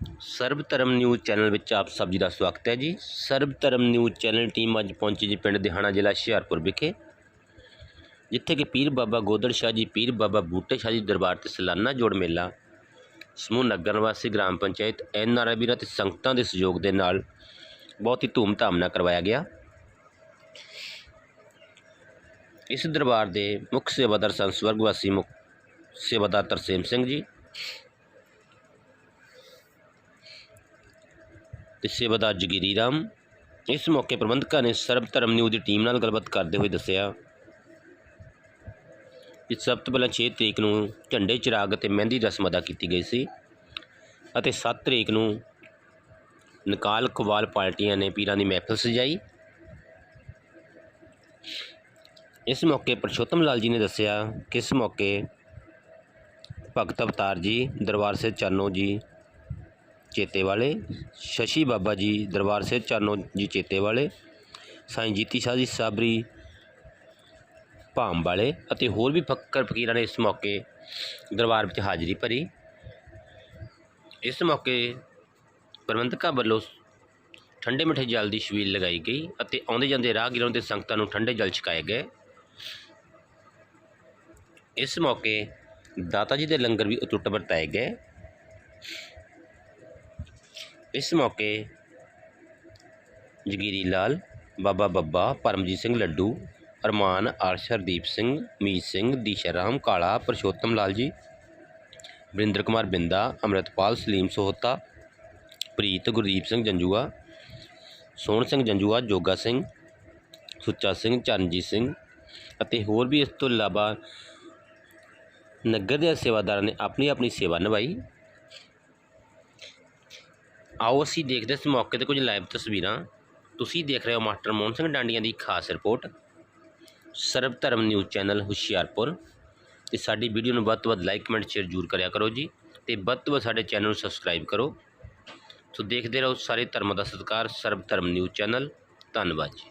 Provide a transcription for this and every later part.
ਸਰਬ ਧਰਮ news channel ਵਿੱਚ ਆਪ ਸਭ ਜੀ ਦਾ ਸਵਾਗਤ ਹੈ ਜੀ। ਸਰਬ ਧਰਮ ਨਿਊਜ਼ ਚੈਨਲ ਟੀਮ ਅੱਜ ਪਹੁੰਚੀ ਜੀ ਪਿੰਡ ਦਿਹਾਣਾ ਜ਼ਿਲ੍ਹਾ ਹੁਸ਼ਿਆਰਪੁਰ ਵਿਖੇ, ਜਿੱਥੇ ਕਿ ਪੀਰ ਬਾਬਾ ਗੋਦੜ ਸ਼ਾਹ ਜੀ, ਪੀਰ ਬਾਬਾ ਬੂਟੇ ਸ਼ਾਹ ਜੀ ਦਰਬਾਰ ਤੇ ਸਾਲਾਨਾ ਜੋੜ ਮੇਲਾ, ਸਮੂਹ ਨਗਰ ਨਿਵਾਸੀ ਗ੍ਰਾਮ ਪੰਚਾਇਤ, ਐਨ ਆਰ ਆਈ ਵੀਰਾਂ ਤੇ ਸੰਗਤਾਂ ਦੇ ਸਹਿਯੋਗ ਦੇ ਨਾਲ ਬਹੁਤ ਹੀ ਧੂਮਧਾਮ ਨਾਲ ਕਰਵਾਇਆ ਗਿਆ। ਇਸ ਦਰਬਾਰ ਦੇ ਮੁੱਖ ਸੇਵਾਦਾਰ ਸੰਸਵਰਗ ਵਾਸੀ ਮੁੱਖ ਸੇਵਾਦਾਰ ਤਰਸੇਮ ਸਿੰਘ ਜੀ ਤੇ ਸੇਵਾਦਾਰ ਜਗੀਰੀ ਰਾਮ ਇਸ ਮੌਕੇ ਪ੍ਰਬੰਧਕਾਂ ਨੇ ਸਰਬ ਧਰਮ ਨਿਊਜ਼ ਦੀ ਟੀਮ ਨਾਲ ਗੱਲਬਾਤ ਕਰਦੇ ਹੋਏ ਦੱਸਿਆ ਕਿ ਸਭ ਤੋਂ ਪਹਿਲਾਂ 6 ਤਰੀਕ ਨੂੰ ਝੰਡੇ ਚਿਰਾਗ ਅਤੇ ਮਹਿੰਦੀ ਰਸਮ ਅਦਾ ਕੀਤੀ ਗਈ ਸੀ ਅਤੇ 7 ਤਰੀਕ ਨੂੰ ਨਕਾਲ ਕਵਾਲ ਪਾਰਟੀਆਂ ਨੇ ਪੀਰਾਂ ਦੀ ਮਹਿਫਲ ਸਜਾਈ। ਇਸ ਮੌਕੇ ਪਰਸ਼ੋਤਮ ਲਾਲ ਜੀ ਨੇ ਦੱਸਿਆ ਕਿ ਇਸ ਮੌਕੇ ਭਗਤ ਅਵਤਾਰ ਜੀ, ਦਰਬਾਰ ਸੇ ਚਾਨੋ ਜੀ ਚੇਤੇ ਵਾਲੇ ਸ਼ਸ਼ੀ ਬਾਬਾ ਜੀ ਦਰਬਾਰ ਸਾਹਿਬ ਚਾਨੋ ਜੀ ਚੇਤੇ ਵਾਲੇ ਸਾਈਂ ਜੀਤੀ ਸ਼ਾਹ ਜੀ ਸਾਬਰੀ ਭਾਮ ਵਾਲੇ ਅਤੇ ਹੋਰ ਵੀ ਫੱਕਰ ਫਕੀਰਾਂ ਨੇ ਇਸ ਮੌਕੇ ਦਰਬਾਰ ਵਿੱਚ ਹਾਜ਼ਰੀ ਭਰੀ। ਇਸ ਮੌਕੇ ਪ੍ਰਬੰਧਕਾਂ ਵੱਲੋਂ ਠੰਡੇ ਮਿੱਠੇ ਜਲ ਦੀ ਛਬੀਲ ਲਗਾਈ ਗਈ ਅਤੇ ਆਉਂਦੇ ਜਾਂਦੇ ਰਾਹਗੀਰਾਂ ਤੇ ਸੰਗਤਾਂ ਨੂੰ ਠੰਡੇ ਜਲ ਛਕਾਏ ਗਏ। ਇਸ ਮੌਕੇ ਦਾਤਾ ਜੀ ਦੇ ਲੰਗਰ ਵੀ ਅਟੁੱਟ ਵਰਤਾਏ ਗਏ। ਇਸ ਮੌਕੇ ਜਗੀਰੀ ਲਾਲ, ਬਾਬਾ ਬੱਬਾ, ਪਰਮਜੀਤ ਸਿੰਘ ਲੱਡੂ, ਅਰਮਾਨ ਆਰਸ਼ ਹਰਦੀਪ ਸਿੰਘ, ਮੀਤ ਸਿੰਘ ਦੀਸ਼ਾ ਰਾਮ ਕਾਲਾ, ਪਰਸ਼ੋਤਮ ਲਾਲ ਜੀ, ਵਰਿੰਦਰ ਕੁਮਾਰ ਬਿੰਦਾ, ਅੰਮ੍ਰਿਤਪਾਲ ਸਲੀਮ ਸੋਹਤਾ, ਪ੍ਰੀਤ ਗੁਰਦੀਪ ਸਿੰਘ ਜੰਜੂਆ, ਸੋਹਣ ਸਿੰਘ ਜੰਜੂਆ, ਜੋਗਾ ਸਿੰਘ, ਸੁੱਚਾ ਸਿੰਘ, ਚਰਨਜੀਤ ਸਿੰਘ ਅਤੇ ਹੋਰ ਵੀ ਇਸ ਤੋਂ ਇਲਾਵਾ ਨਗਰ ਦੇ ਸੇਵਾਦਾਰਾਂ ਨੇ ਆਪਣੀ ਆਪਣੀ ਸੇਵਾ ਨਿਭਾਈ। ਆਓ ਅਸੀਂ ਦੇਖਦੇ ਇਸ ਮੌਕੇ ਤੇ ਕੁਝ ਲਾਈਵ ਤਸਵੀਰਾਂ। ਤੁਸੀਂ ਦੇਖ ਰਹੇ ਹੋ ਮਾਸਟਰ ਮੋਹਨ ਸਿੰਘ ਡਾਂਡੀਆਂ ਦੀ ਖਾਸ ਰਿਪੋਰਟ। ਸਰਬ ਧਰਮ ਨਿਊਜ਼ ਚੈਨਲ ਹੁਸ਼ਿਆਰਪੁਰ। ਤੇ ਸਾਡੀ ਵੀਡੀਓ ਨੂੰ ਵੱਧ ਤੋਂ ਵੱਧ ਲਾਈਕ, ਕਮੈਂਟ, ਸ਼ੇਅਰ ਜ਼ਰੂਰ ਕਰਿਆ ਕਰੋ ਜੀ ਤੇ ਵੱਧ ਤੋਂ ਵੱਧ ਸਾਡੇ ਚੈਨਲ ਨੂੰ ਸਬਸਕ੍ਰਾਈਬ ਕਰੋ। ਸੋ ਦੇਖਦੇ ਰਹੋ ਸਾਰੇ ਧਰਮਾਂ ਦਾ ਸਤਿਕਾਰ ਸਰਬ ਧਰਮ ਨਿਊਜ਼ ਚੈਨਲ। ਧੰਨਵਾਦ ਜੀ।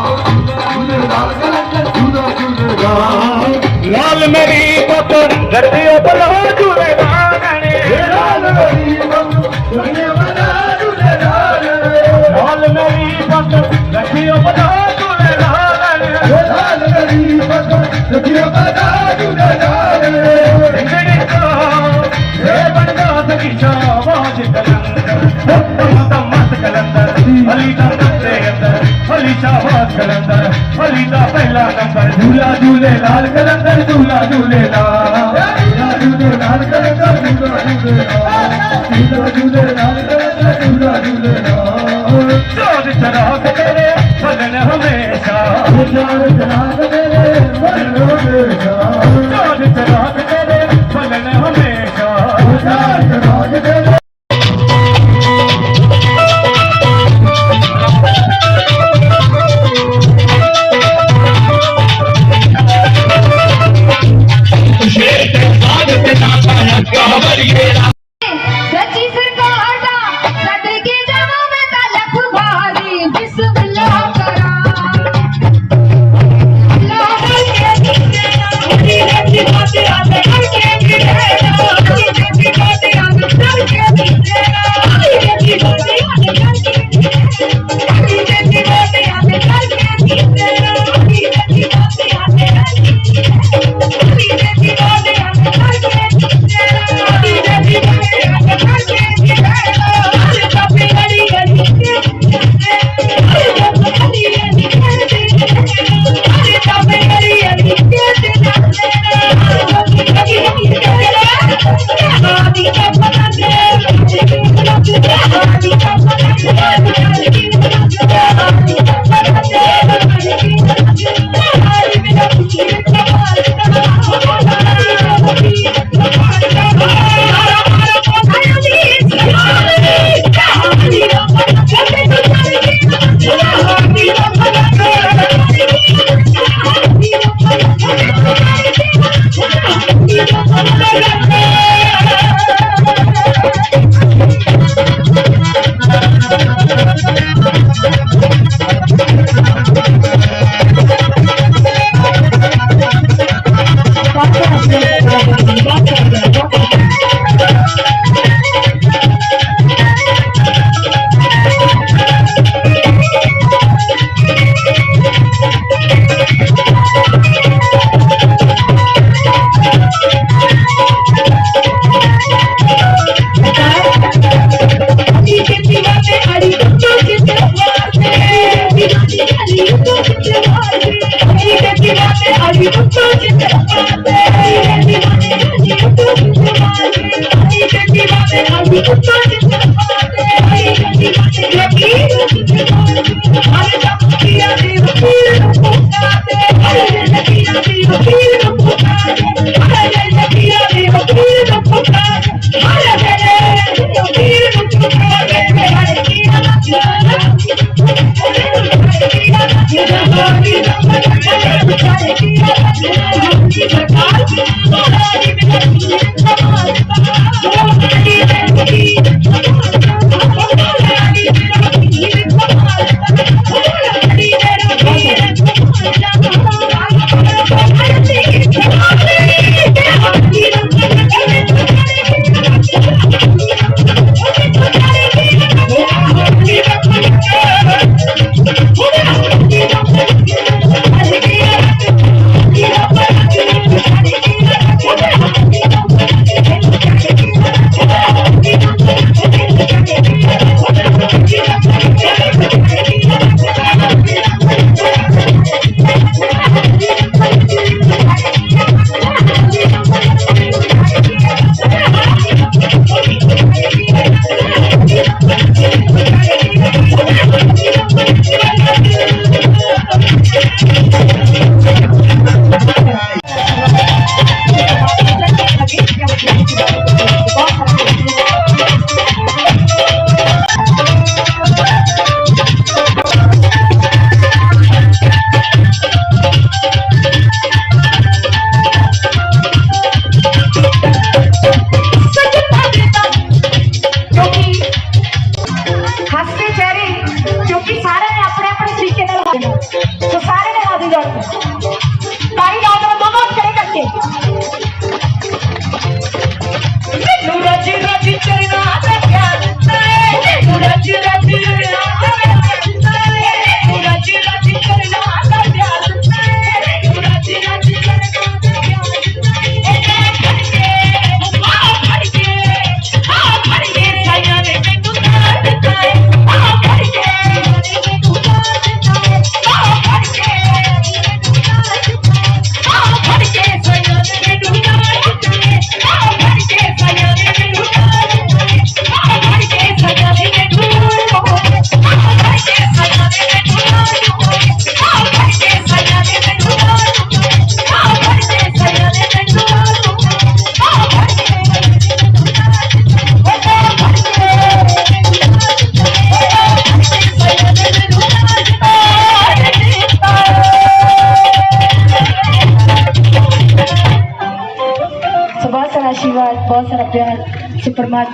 ਲਾਲ ਝੂਲਾ ਝੂਲੇਲਾਲ ਝੂਲੇਲਾਲ ਕਲੰਦਰ ਝੂਲਾ ਝੂਲੇਲਾਲ ਲਾਲ ਮੇਰੀ ਪਤਰ ਮੇਰੀ ਮੰਦਰ ਹਿਆ ਵਾਲਾ ਝੂਲੇਲਾਲ ਲਾਲ ਮੇਰੀ ਪਤਰ ਗਰਦਿਓ ਬਲਾ झूला झूले लाल कलंदर झूला झूले चार शराब तेरे बदन हमेशा चार शराब तेरे बदन हमेशा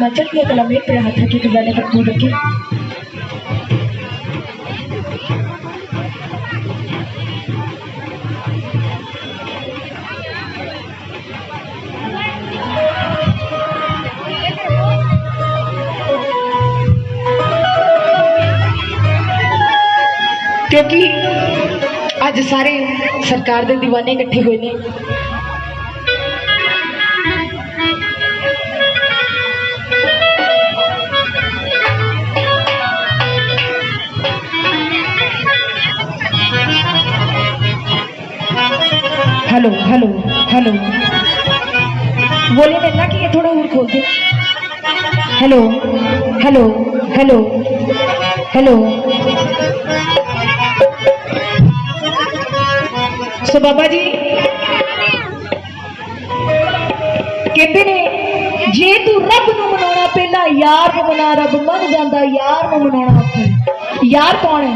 मैं चट में कला मेट रहा था कि मैंने तक दूर रखी क्योंकि अज सारे सरकार के दीवाने कट्ठे हुए हैं हेलो हेलो हेलो। बोले बेटा कि ये थोड़ा और खोल दो। Hello hello hello hello. सो बाबा जी, कहते ने जे तू रब न मना पहला यार मना रब मन जाता यार मना यार कौन है?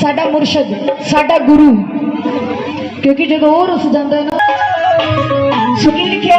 साडा मुर्शद, साडा गुरु। क्योंकि जो और रुस जाता है ना सुनी लिखे।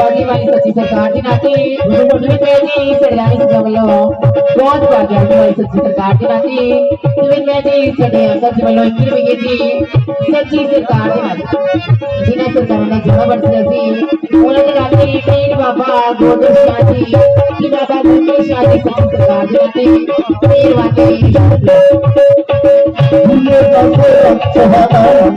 बॉडी वाली सच्ची सरकार दी नाती मुझे पुजनी पेदी सरयानी जवलो बहुत बाज़ार वाली सच्ची सरकार दी नाती। तुम्हें मैं दी छड़े असर जवलो इनकी मिगे दी सच्ची सरकार दी नाती। जिने से जवना जवा बढ़ जाती उन्हें दी नाती पेड़ बाबा गोदो शादी कि बाबा दी के शादी सब सरकार दी नाती। पेड़ वाली ये जब से सच्चा नाम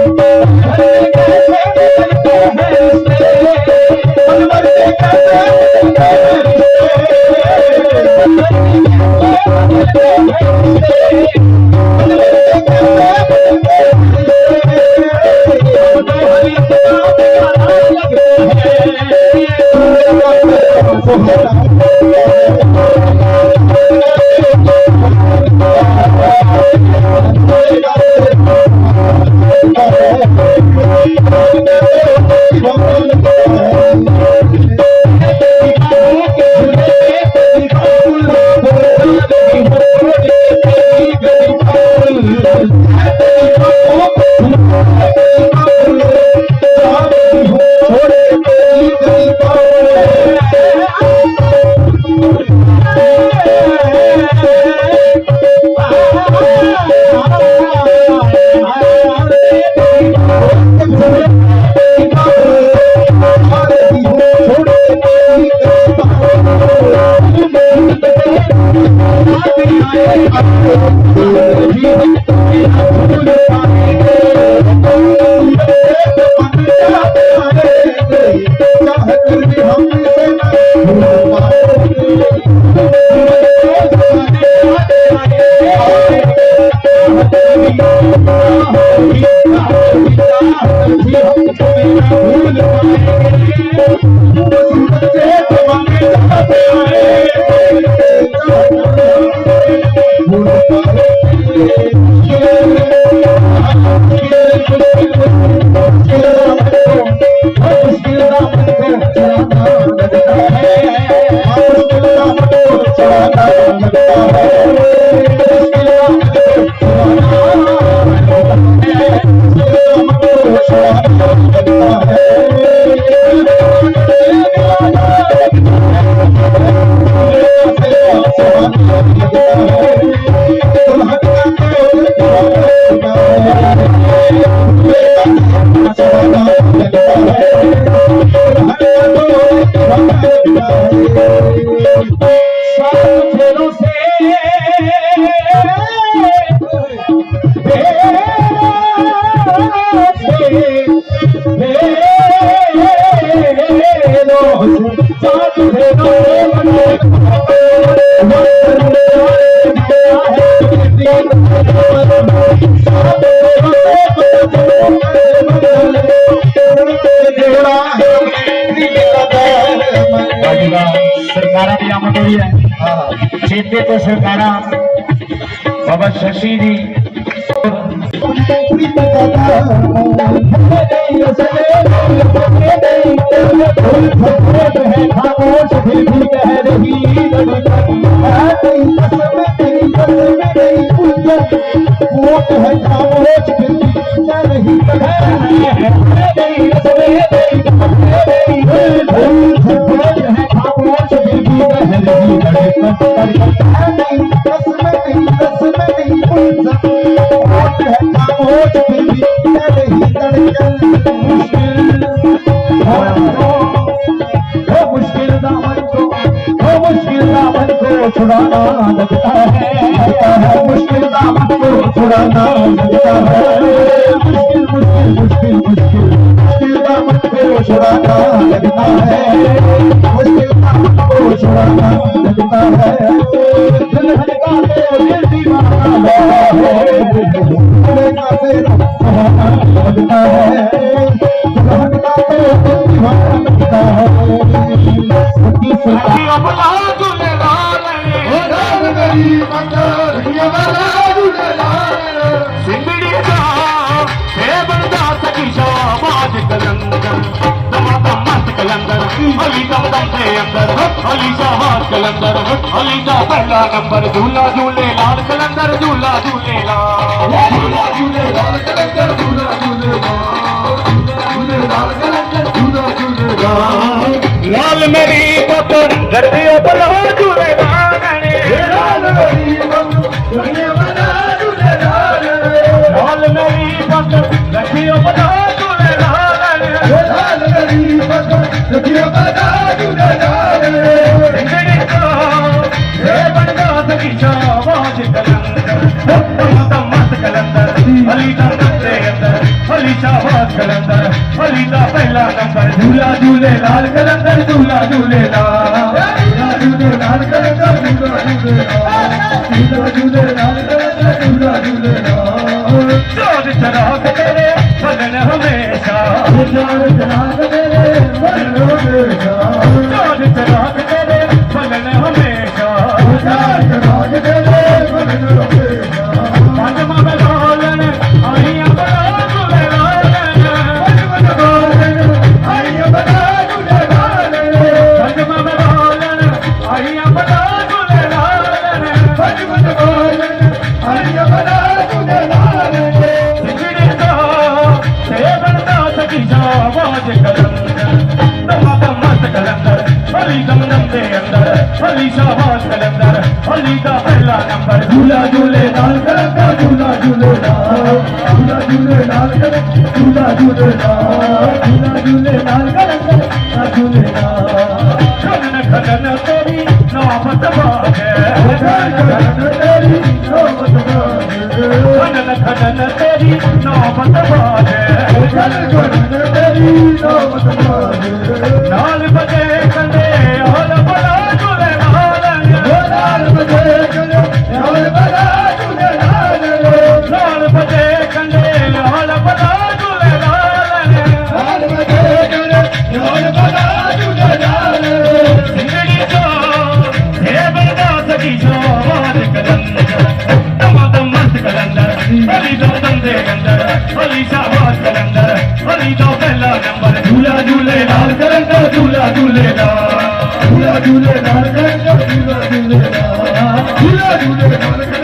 Thank you. नाम बाबा शशि जी। है खामोश बड़ा नाम लिखा है मुश्किल मुश्किल मुश्किल का मत छुड़ाना लगता है मुश्किल का मत छुड़ाना लगता है ज़िंदगी का तेरे दीवाना है ज़िंदगी का तेरा सहाना लगता है। ज़िंदगी का तेरा दीवाना लगता है सखी सखी अपना तुझे लाल है राम मेरी मंगल ये बना के अंदर अली शाह कलंदर अली का पहला नंबर झूला झूले लाल कलंदर झूला झूले लाल। झूला झूले लाल कलंदर झूला झूले झूले लाल कलंदर झूला झूले लाल लाल मेरी पपर गर्दियों पर झूले लाल मेरी पपर गर्दियों पर कलंदर अली का पहला नंबर झूला झूले लाल कलंदर झूला झूले लाल कलंदर झूला झूले झूला झूले लाल कलंदर झूला झूले चोर चराग तेरे बदन हमेशा चोर चराग نال بدل نال نال نال تري نو بند با ري نال جو తో પહેલા નંબર ઝૂલા ઝૂલે લાલ કરંટો ઝૂલા ઝૂલે ઝૂલા ઝૂલે લાલ કરંટો ઝૂલા ઝૂલે ઝૂલા ઝૂલે લાલ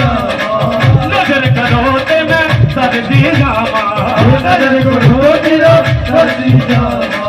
नज़र करो ते मैं सर दी जावा नज़र करो तेरा सर दी जावा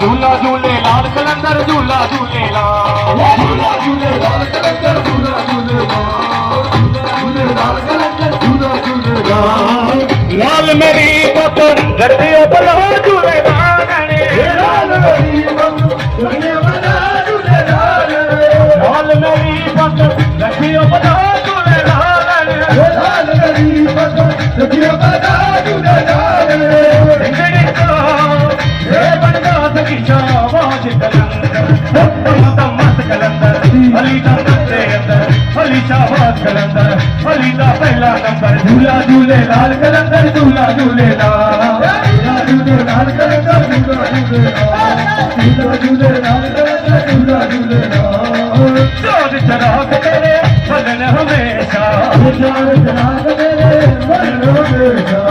झूला झूले लाल कलंदर झूला झूले लाल झूला झूले लाल कलंदर झूला झूले झूले लाल कलंदर झूला झूले लाल लाल मेरी पपन गर्दे बलो झूले लाल मेरी पपन गर्दे बलो झूले लाल मेरी पपन गर्दे बलो झूला झूलेलाल कलंदर झूला झूलेलाल झूला झूलेलाल झूला झूलेलाल झूला हमेशा।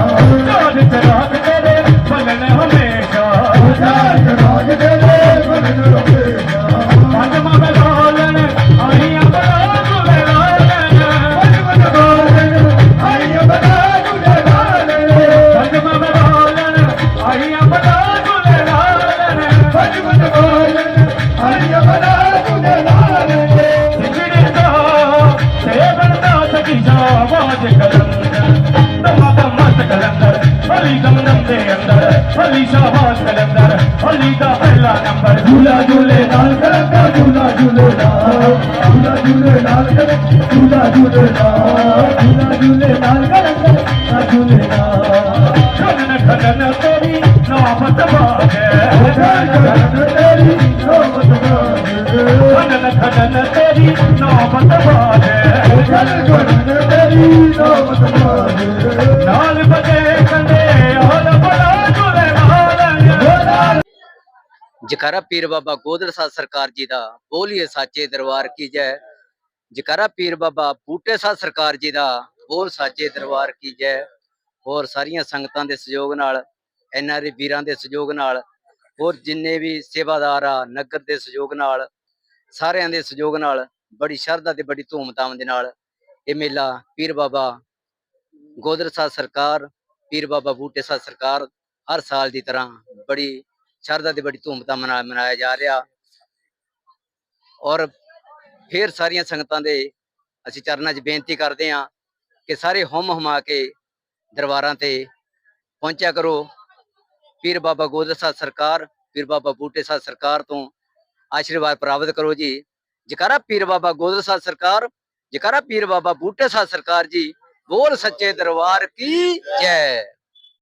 ਅਲੀ ਦਮ ਦਮ ਦੇ ਅੰਦਰ ਅਲੀ ਸ਼ਾਬਾਜ ਕਲੰਦਰ ਅਲੀ ਦਾ ਪਹਿਲਾ ਨੰਬਰ। ਝੂਲਾ ਝੂਲੇ ਲਾਲ ਕਲੰਦਰ ਝੂਲਾ ਝੂਲੇ ਲਾਲ ਝੂਲਾ ਝੂਲੇ ਲਾਲ ਕਲੰਦਰ ਝੂਲਾ ਝੂਲੇ ਲਾਲ ਝੂਲਾ ਝੂਲੇ ਲਾਲ ਕਲੰਦਰ ਝੂਲੇ ਲਾਲ ਖਨਨ ਖਨਨ ਤੇਰੀ ਨਾਮਤ ਬਾਗੇ ਤੇਰੀ ਨੋਬਤ ਬਾਜੇ ਖਨਨ ਖਨਨ ਤੇਰੀ ਨਾਮਤ ਬਾਗੇ ਜਲ ਗੁਣ ਤੇਰੀ ਨੋਬਤ ਬਾਜੇ ਨਾਲ ਬਜੇ ਜਕਾਰਾ ਪੀਰ ਬਾਬਾ ਗੋਦਰ ਸਾਹਿਬ ਸਰਕਾਰ ਜੀ ਦਾ, ਬੋਲੀਏ ਸਾਚੇ ਦਰਬਾਰ ਕੀ ਜੈ। ਜਕਾਰਾ ਪੀਰ ਬਾਬਾ ਬੂਟੇ ਸਾਹਿਬ ਸਰਕਾਰ ਜੀ ਦਾ, ਬੋਲ ਸਾਚੇ ਦਰਬਾਰ ਕੀ ਜੈ। ਹੋਰ ਸਾਰੀਆਂ ਸੰਗਤਾਂ ਦੇ ਸਹਿਯੋਗ ਨਾਲ ਐਨਆਰਏ ਵੀਰਾਂ ਦੇ ਸਹਿਯੋਗ ਨਾਲ, ਹੋਰ ਜਿੰਨੇ ਵੀ ਸੇਵਾਦਾਰ ਆ, ਨਗਰ ਦੇ ਸਹਿਯੋਗ ਨਾਲ, ਸਾਰਿਆਂ ਦੇ ਸਹਿਯੋਗ ਨਾਲ, ਬੜੀ ਸ਼ਰਧਾ ਤੇ ਬੜੀ ਧੂਮਧਾਮ ਦੇ ਨਾਲ ਇਹ ਮੇਲਾ ਪੀਰ ਬਾਬਾ ਗੋਦਰ ਸਾਹਿਬ ਸਰਕਾਰ, ਪੀਰ ਬਾਬਾ ਬੂਟੇ ਸਾਹਿਬ ਸਰਕਾਰ ਹਰ ਸਾਲ ਦੀ ਤਰ੍ਹਾਂ ਬੜੀ ਸ਼ਰਧਾ ਤੇ ਬੜੀ ਧੂਮਧਾਮ ਨਾਲ ਮਨਾਇਆ ਜਾ ਰਿਹਾ। ਔਰ ਫੇਰ ਸਾਰੀਆਂ ਸੰਗਤਾਂ ਦੇ ਅਸੀਂ ਚਰਨਾਂ 'ਚ ਬੇਨਤੀ ਕਰਦੇ ਹਾਂ ਕਿ ਸਾਰੇ ਹੁਮ ਹੁਮਾ ਕੇ ਦਰਬਾਰਾਂ ਤੇ ਪਹੁੰਚਿਆ ਕਰੋ। ਪੀਰ ਬਾਬਾ ਗੋਦਰ ਸਾਹਿਬ ਸਰਕਾਰ, ਪੀਰ ਬਾਬਾ ਬੂਟੇ ਸਾਹਿਬ ਸਰਕਾਰ ਤੋਂ ਆਸ਼ੀਰਵਾਦ ਪ੍ਰਾਪਤ ਕਰੋ ਜੀ। ਜਕਾਰਾ ਪੀਰ ਬਾਬਾ ਗੋਦਰ ਸਾਹਿਬ ਸਰਕਾਰ, ਜਕਾਰਾ ਪੀਰ ਬਾਬਾ ਬੂਟੇ ਸਾਹਿਬ ਸਰਕਾਰ ਜੀ, ਬੋਲ ਸੱਚੇ ਦਰਬਾਰ ਕੀ ਜੈ।